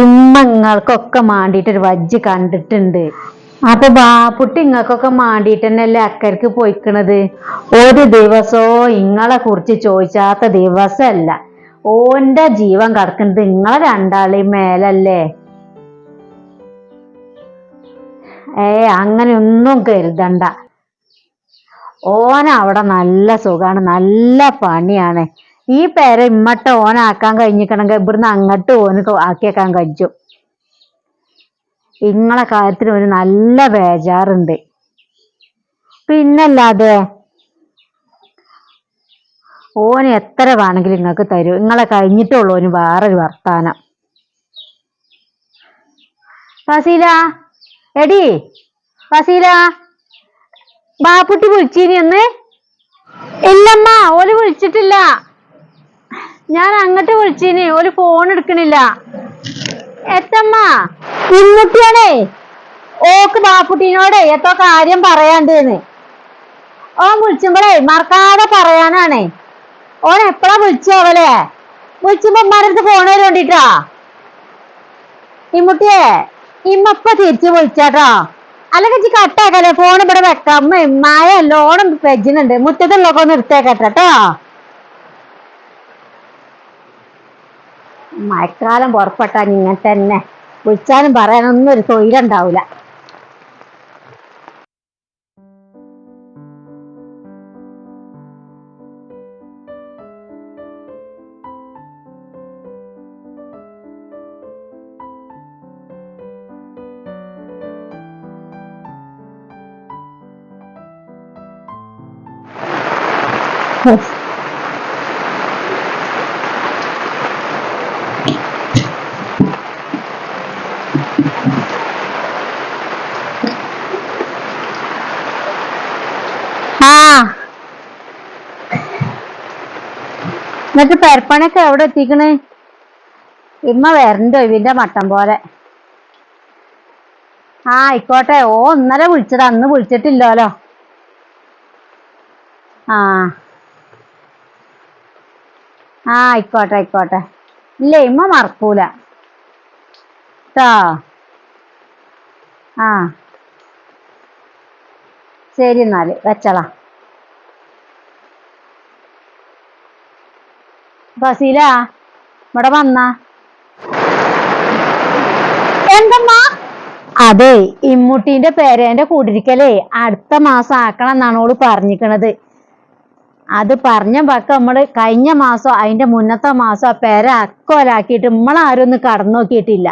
ഇമ്മങ്ങൾക്കൊക്കെ മാണ്ടിയിട്ട് ഒരു വജ്ജ് കണ്ടിട്ടുണ്ട്. അപ്പൊ ബാപ്പുട്ടി ഇങ്ങൾക്കൊക്കെ മാണ്ടിയിട്ട് തന്നെയല്ലേ അക്കരക്ക് പോയിക്കണത്? ഒരു ദിവസോ ഇങ്ങളെ കുറിച്ച് ചോദിച്ചാത്ത ദിവസമല്ല ഓന്റെ ജീവൻ കടക്കുന്നത് ഇങ്ങളെ രണ്ടാളെയും മേലല്ലേ? ഏ അങ്ങനെ ഒന്നും കരുതണ്ട. ഓന അവിടെ നല്ല സുഖാണ് നല്ല പണിയാണ്. ഈ പേര ഇമ്മട്ട ഓനാക്കാൻ കഴിഞ്ഞിക്കണമെങ്കിൽ ഇവിടുന്ന് അങ്ങോട്ട് ഓന് ആക്കിയേക്കാൻ കഴിച്ചു ഇങ്ങളെ കാര്യത്തിന് ഒരു നല്ല ബേജാറുണ്ട്. പിന്നല്ലാതെ ഓന് എത്ര വേണമെങ്കിലും നിങ്ങൾക്ക് തരും. നിങ്ങളെ കഴിഞ്ഞിട്ടുള്ളൂ ഓന് വേറൊരു വർത്താനം. ഫസീല എടി ഫസീല ബാപ്പുട്ടി വിളിച്ചീനി ഒന്ന് ഇല്ലമ്മ ഓൽ വിളിച്ചിട്ടില്ല. ഞാൻ അങ്ങോട്ട് വിളിച്ചീനി ഒരു ഫോൺ എടുക്കണില്ല. എത്തമ്മ ഇന്നുട്ടിയാണേ ഓക്ക് ബാപ്പുട്ടീനോടെ എത്തോ കാര്യം പറയാണ്ടെന്ന്. ഓൻ വിളിച്ചുമ്പോഴേ മറക്കാതെ പറയാനാണേ. ഓൻ എപ്പോഴാ വിളിച്ചോവലെ വിളിച്ചുമ്പോ ഉമ്മാരടുത്ത് ഫോൺ വരോണ്ടിട്ടാ? ഇമ്മുട്ടിയെ ഇമ്മപ്പ തിരിച്ചു വിളിച്ചാട്ടോ. അല്ലെങ്കിൽ ഇജ്ജ് കട്ടാക്കല്ലേ ഫോൺ ഇവിടെ വെക്കാം. ഉമ്മ മായ എല്ലോടും വെജിനുണ്ട് മുറ്റത്തുള്ളൊക്കെ ഒന്ന് എടുത്തേക്കട്ടോ മഴക്കാലം പുറപ്പെട്ടാൽ ഇങ്ങനെ തന്നെ. വിളിച്ചാലും പറയാനൊന്നും ഒരു തൊഴിലുണ്ടാവില്ല ആ എന്നിട്ട് പെരപ്പണൊക്കെ എവിടെ എത്തിക്കണ്? ഇമ്മ വരണ്ടോ ഇവിന്റെ മട്ടം പോലെ. ആ ആയിക്കോട്ടെ. ഓ ഇന്നലെ വിളിച്ചത്. അന്ന് വിളിച്ചിട്ടില്ലല്ലോ. ആ. ആ ആയിക്കോട്ടെ ആയിക്കോട്ടെ. ഇല്ല ഇമ്മ മറക്കൂല. ട്ടോ. ആ. ശരി എന്നാൽ. വെച്ചളാ. ഫസീല ഇവിടെ വന്ന? എന്തമ്മാ? അതെ ഇമ്മുട്ടീന്റെ പേരേന്റെ കൂടിരിക്കലേ അടുത്ത മാസം ആക്കണം എന്നാണ് ഓൾ പറഞ്ഞിക്കണത്. അത് പറഞ്ഞ പക്ക നമ്മൾ കഴിഞ്ഞ മാസം അതിന്റെ മുന്നത്തെ മാസം ആ പേര അക്കോലാക്കിയിട്ട് നമ്മളാരും ഒന്ന് കടന്നു നോക്കിയിട്ടില്ല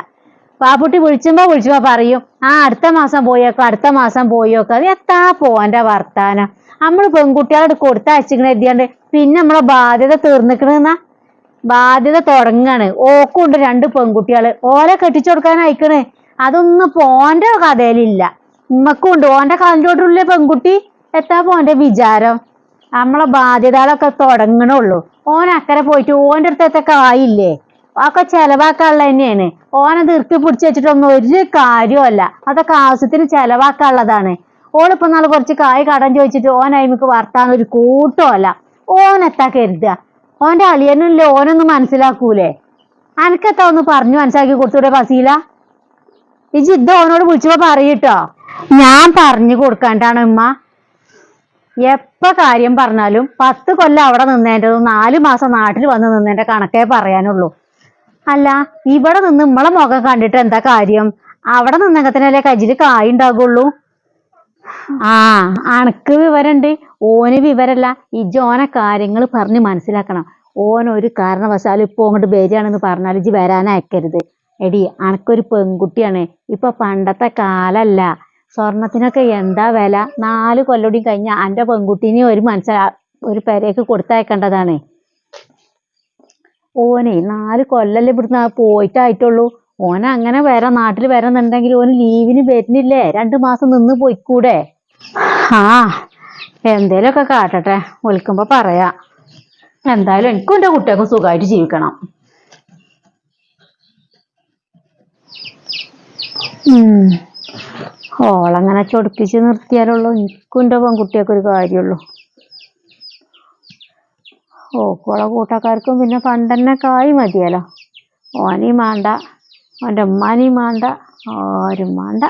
പാപ്പുട്ടി വിളിച്ചുമ്പോ വിളിച്ചുമ്പോ പറയും ആ അടുത്ത മാസം പോയേക്കോ അടുത്ത മാസം പോയേക്കോ. അത് എത്താ പോവാന്റെ വർത്താനം. നമ്മൾ പെൺകുട്ടികളോട് കൊടുത്തയച്ചിക്കണ എഴുതിയാണ്ട് പിന്നെ നമ്മളെ ബാധ്യത തീർന്നിക്കണെന്നാ ബാധ്യത തുടങ്ങാണ്. ഓക്കുണ്ട് രണ്ട് പെൺകുട്ടികൾ. ഓലെ കെട്ടിച്ചു കൊടുക്കാൻ അയക്കണ്. അതൊന്നും പോന്റെ കഥയിലില്ല. ഉമ്മക്കുണ്ട്. ഓന്റെ കാലിലോട്ടുള്ള പെൺകുട്ടി. എത്താ പോന്റെ വിചാരം? നമ്മളെ ബാധ്യതകളൊക്കെ തുടങ്ങണുള്ളൂ. ഓൻ അക്കരെ പോയിട്ട് ഓന്റെ അടുത്തൊക്കെ ആയില്ലേ? ഒക്കെ ചെലവാക്കാനുള്ള തന്നെയാണ്. ഓനെ തീർത്തി പിടിച്ച് വെച്ചിട്ടൊന്നും ഒരു കാര്യമല്ല അതൊക്കെ ആവശ്യത്തിന് ചെലവാക്കാനുള്ളതാണ്. ഓളിപ്പം നാളെ കുറച്ച് കായ് കടം ചോദിച്ചിട്ട് ഓൻ അയിമക്ക് വർത്താൻ ഒരു കൂട്ടമല്ല ഓനെത്താ കരുതുക. ഓന്റെ അളിയനല്ലേ ഓനൊന്നും മനസ്സിലാക്കൂലേ? അനക്കെത്താ ഒന്ന് പറഞ്ഞു മനസ്സിലാക്കി കൊടുത്തൂടെ ഫസീല? ഈ ഇത് ഓനോട് വിളിച്ചപ്പോ പറയട്ടോ. ഞാൻ പറഞ്ഞു കൊടുക്കാണ്ടാണ് ഉമ്മ. എപ്പ കാര്യം പറഞ്ഞാലും പത്ത് കൊല്ലം അവിടെ നിന്നേന്റെതും നാല് മാസം നാട്ടിൽ വന്ന് നിന്നേന്റെ കണക്കേ പറയാനുള്ളൂ. അല്ല ഇവിടെ നിന്ന് നമ്മളെ മുഖം കണ്ടിട്ട് എന്താ കാര്യം? അവിടെ നിന്നകത്തിനല്ലേ കജിൽ കായ് ഉണ്ടാകുള്ളൂ ആ അണക്ക് വിവരണ്ട്? ഓന് വിവരല്ല. ഈ ഓനെ കാര്യങ്ങൾ പറഞ്ഞ് മനസ്സിലാക്കണം. ഓൻ ഒരു കാരണവശാലും ഇപ്പൊ അങ്ങോട്ട് വരികയാണെന്ന് പറഞ്ഞാൽ ഇജ്ജ് വരാനയക്കരുത് എടി അനക്കൊരു പെൺകുട്ടിയാണ്. ഇപ്പൊ പണ്ടത്തെ കാലല്ല. സ്വർണത്തിനൊക്കെ എന്താ വില? നാല് കൊല്ലോടി കഴിഞ്ഞ അന്റെ പെൺകുട്ടീനെ ഒരു മനസ്സ ഒരു പെരേക്ക് കൊടുത്തയക്കേണ്ടതാണ്. ഓനെ നാല് കൊല്ലല്ലേ ഇവിടുന്ന് പോയിട്ടായിട്ടുള്ളൂ. ഓൻ അങ്ങനെ വരാം നാട്ടിൽ വരാന്നുണ്ടെങ്കിൽ ഓന് ലീവിന് വരുന്നില്ലേ? രണ്ടു മാസം നിന്ന് പോയിക്കൂടെ? ആ എന്തേലൊക്കെ കാട്ടട്ടെ. വിളിക്കുമ്പോ പറയാ. എന്തായാലും എനിക്കും എന്റെ കുട്ടികൾക്കും സുഖമായിട്ട് ജീവിക്കണം. ഉം. ഓളങ്ങനെ ചൊടിപ്പിച്ച് നിർത്തിയാലുള്ളൂ എനിക്കും എന്റെ പെൺകുട്ടിയൊക്കെ ഒരു കാര്യമുള്ളൂ. ഓക്കോളെ കൂട്ടക്കാർക്കും പിന്നെ പണ്ടന്നെ കായ് മതിയല്ലോ. ഓനീ വേണ്ട. അവന്റെ ഉമ്മാനെയും വേണ്ട ആരും വേണ്ട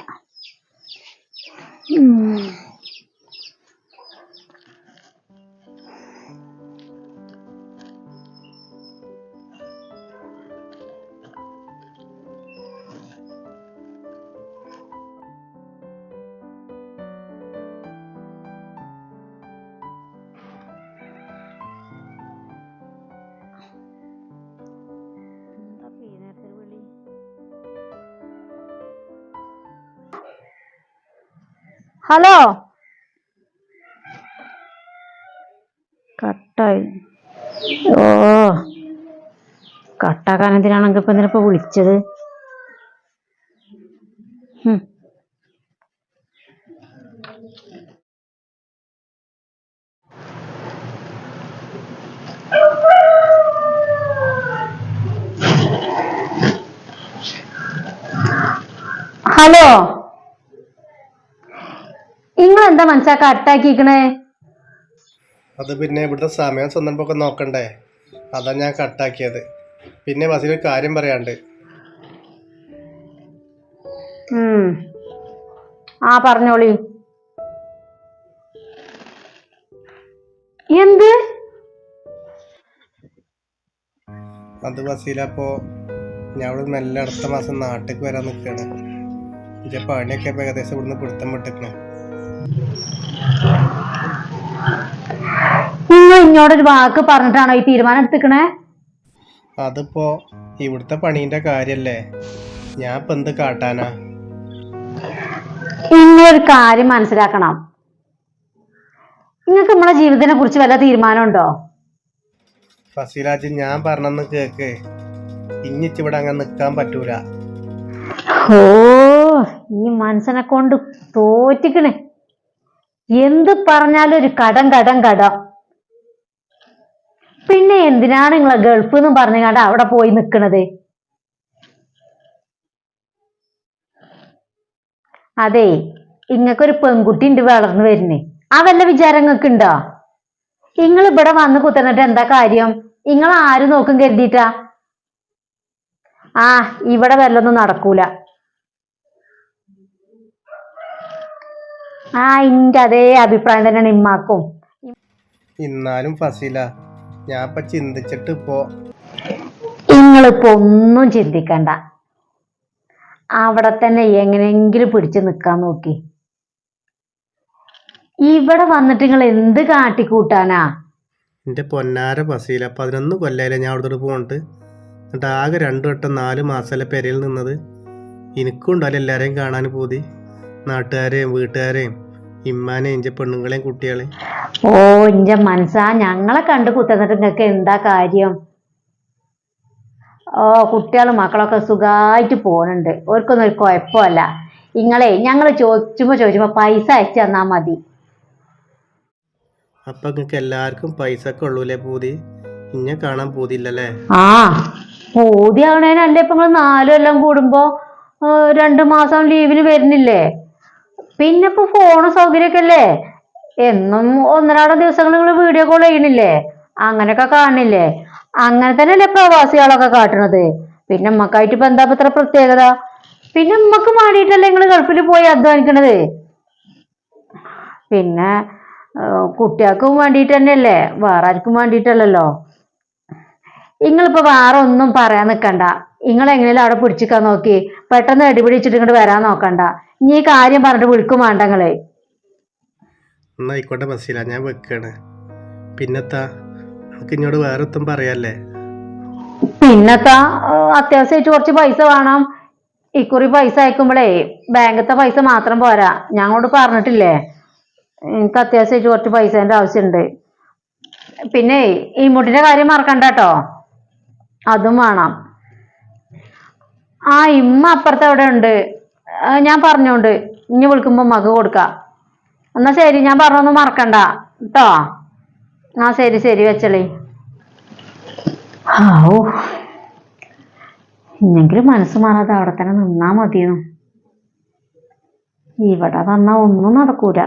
ഹലോ? കട്ടായി. ഓ. കട്ടാക്കാൻ എന്തിനാണെങ്കിൽ ഇപ്പൊ എന്തിനാ വിളിച്ചത്? ഹും. ഹലോ? നിങ്ങൾ എന്താ മനസ്സാ കട്ടാക്കിക്കണേ അത് പിന്നെ ഇവിടുത്തെ സമയം സന്ദർഭമൊക്കെ നോക്കണ്ടേ? അതാ ഞാൻ കട്ടാക്കിയത്. പിന്നെ ബസ്സിൽ കാര്യം പറയാണ്ട്. ആ പറഞ്ഞോളി. എന്ത്? അത് ബസ്സിലപ്പോ ഞാൻ ഇവിടെ നല്ല അടുത്ത മാസം നാട്ടിലേക്ക് വരാൻ നിൽക്കുകയാണ് എന്റെ പണിയൊക്കെ ഇപ്പൊ ഏകദേശം ഇവിടുന്ന് പിടുത്തം വിട്ടിക്കണേ. നിങ്ങൾ ഒരു വാക്ക് പറഞ്ഞിട്ടാണോ ഈ തീരുമാനം എടുത്തിക്കണേ അതിപ്പോ ഇവിടുത്തെ പണിന്റെ കാര്യല്ലേ? ഞാൻ ഇപ്പൊ എന്ത് കാട്ടാനാ? നിങ്ങളൊരു കാര്യം മനസ്സിലാക്കണം. നിങ്ങൾക്ക് നമ്മളെ ജീവിതത്തിനെ കുറിച്ച് വല്ല തീരുമാനമുണ്ടോ? ഫസീലാജ് ഞാൻ പറഞ്ഞെന്ന് കേക്ക്. ഇങ്ങിച്ചിവിടെ അങ്ങനെ നിൽക്കാൻ പറ്റൂല. ഓ ഈ മനസ്സിനെ കൊണ്ട് തോറ്റിക്കണേ. എന്ത് പറഞ്ഞാലും ഒരു കടം കടം കടം. പിന്നെ എന്തിനാണ് നിങ്ങളെ ഗൾഫ് എന്നും പറഞ്ഞു കണ്ട അവിടെ പോയി നിൽക്കണത് അതെ ഇങ്ങക്കൊരു പെൺകുട്ടി ഉണ്ട് വളർന്നു വരുന്നേ. ആ വല്ല വിചാരം നിങ്ങൾക്ക് ഉണ്ടോ നിങ്ങൾ ഇവിടെ വന്ന് കുത്തന്നിട്ട് എന്താ കാര്യം? നിങ്ങൾ ആര് നോക്കും കരുതിയിട്ടാ ആ ഇവിടെ വല്ലൊന്നും നടക്കൂല. ആ ഇന്റെ അതേ അഭിപ്രായം തന്നെയാണ് ഇമ്മാക്കും. എന്നാലും ഫസീല ഞാൻ ഇപ്പൊ ചിന്തിച്ചിട്ട് ഇപ്പോ നിങ്ങളിപ്പോ ഒന്നും ചിന്തിക്കണ്ട. അവിടെ തന്നെ എങ്ങനെയെങ്കിലും പിടിച്ചു നിക്കാൻ നോക്കി. ഇവിടെ വന്നിട്ട് നിങ്ങൾ എന്ത് കാട്ടിക്കൂട്ടാനാ? എന്റെ പൊന്നാര ഫസീല പതിനൊന്ന് കൊല്ലായില്ല ഞാൻ അവിടുത്തെ പോണിട്ട് എന്നിട്ട് ആകെ രണ്ടു വട്ടം നാല് മാസമല്ല പെരയിൽ നിന്നത്. എനിക്കും ഉണ്ടാവില്ല എല്ലാരെയും കാണാൻ പൂതി നാട്ടുകാരെയും വീട്ടുകാരെയും ഇമ്മാനെയും ഇഞ്ച പെണ്ണുങ്ങളെയും കുട്ടികളെയും ഓ ഇന്റെ മനസ്സാ ഞങ്ങളെ കണ്ട് കുത്തന്നിട്ട് നിങ്ങൾക്ക് എന്താ കാര്യം? ഓ കുട്ടികളും മക്കളൊക്കെ സുഖമായിട്ട് പോണുണ്ട്. ഓർക്കൊന്നും ഒരു കുഴപ്പമല്ല. നിങ്ങളെ ഞങ്ങൾ ചോദിച്ചുമ്പോ ചോദിച്ചപ്പോ പൈസ അയച്ചു തന്നാ മതി. അപ്പൊ നിങ്ങൾക്ക് എല്ലാവർക്കും പൈസ ഒക്കെ ഉള്ളൂലേ പൂതി? ഇന്നെ കാണാൻ പൂതിയില്ലല്ലേ? ആ പൂതി ആവണേനല്ലേ ഇപ്പൊ നിങ്ങൾ നാലും എല്ലാം കൂടുമ്പോ രണ്ടു രണ്ട് മാസം ലീവിന് വരുന്നില്ലേ? പിന്നെ ഇപ്പൊ ഫോണ് സൗകര്യമൊക്കെ അല്ലേ എന്നും ഒന്നരാടം ദിവസങ്ങൾ നിങ്ങൾ വീഡിയോ കോൾ ചെയ്യണില്ലേ? അങ്ങനെയൊക്കെ കാണില്ലേ അങ്ങനെ തന്നെയല്ലേ പ്രവാസികളൊക്കെ കാട്ടണത്. പിന്നെ നമ്മക്കായിട്ട് ഇപ്പൊ എന്താ ഇത്ര പ്രത്യേകത? പിന്നെ നമ്മക്ക് വേണ്ടിയിട്ടല്ലേ നിങ്ങൾ ഗൾഫിൽ പോയി അധ്വാനിക്കണത്? പിന്നെ കുട്ടികൾക്കും വേണ്ടിയിട്ട് തന്നെയല്ലേ? വേറെ ആർക്കും വേണ്ടിയിട്ടല്ലല്ലോ? നിങ്ങളിപ്പോ വേറെ ഒന്നും പറയാൻ നിക്കണ്ട. നിങ്ങൾ എങ്ങനെയാലും അവിടെ പിടിച്ചിക്കാൻ നോക്കി? പെട്ടെന്ന് അടിപിടിച്ചിട്ട് ഇങ്ങോട്ട് വരാൻ നോക്കണ്ട. നീ ഈ കാര്യം പറഞ്ഞിട്ട് വിളിക്കും വേണ്ടങ്ങളെ നിങ്ങൾ. എന്നാ ആയിക്കോട്ടെ ബസ്സില ഞാൻ വെക്കാണ്. പിന്നെത്താ നമുക്ക് ഇങ്ങോട്ട് വേറെ ഒത്തും പറയാല്ലേ? പിന്നത്താ അത്യാവശ്യമായിട്ട് കുറച്ച് പൈസ വേണം. ഇക്കുറി പൈസ അയക്കുമ്പോഴേ ബാങ്കത്തെ പൈസ മാത്രം പോരാ. ഞങ്ങളോട് പറഞ്ഞിട്ടില്ലേ? എനിക്ക് അത്യാവശ്യമായിട്ട് കുറച്ച് പൈസേന്റെ ആവശ്യമുണ്ട് പിന്നെ ഈ മുട്ടിന്റെ കാര്യം മറക്കണ്ട കേട്ടോ. അതും വേണം. ആ ഇമ്മ അപ്പുറത്ത് അവിടെ ഉണ്ട്. ഞാൻ പറഞ്ഞോണ്ട്. ഇനി വിളിക്കുമ്പോ മക കൊടുക്ക. എന്നാ ശരി ഞാൻ പറഞ്ഞൊന്നും മറക്കണ്ട. കേട്ടോ ആ ശരി ശരി വെച്ചളേ. ആവൂ ഇന്നെങ്കിലും മനസ്സ് മാറാതെ അവിടെ തന്നെ നിന്നാ മതിയെന്നു. ഇവിടെ വന്നാ ഒന്നും നടക്കൂല.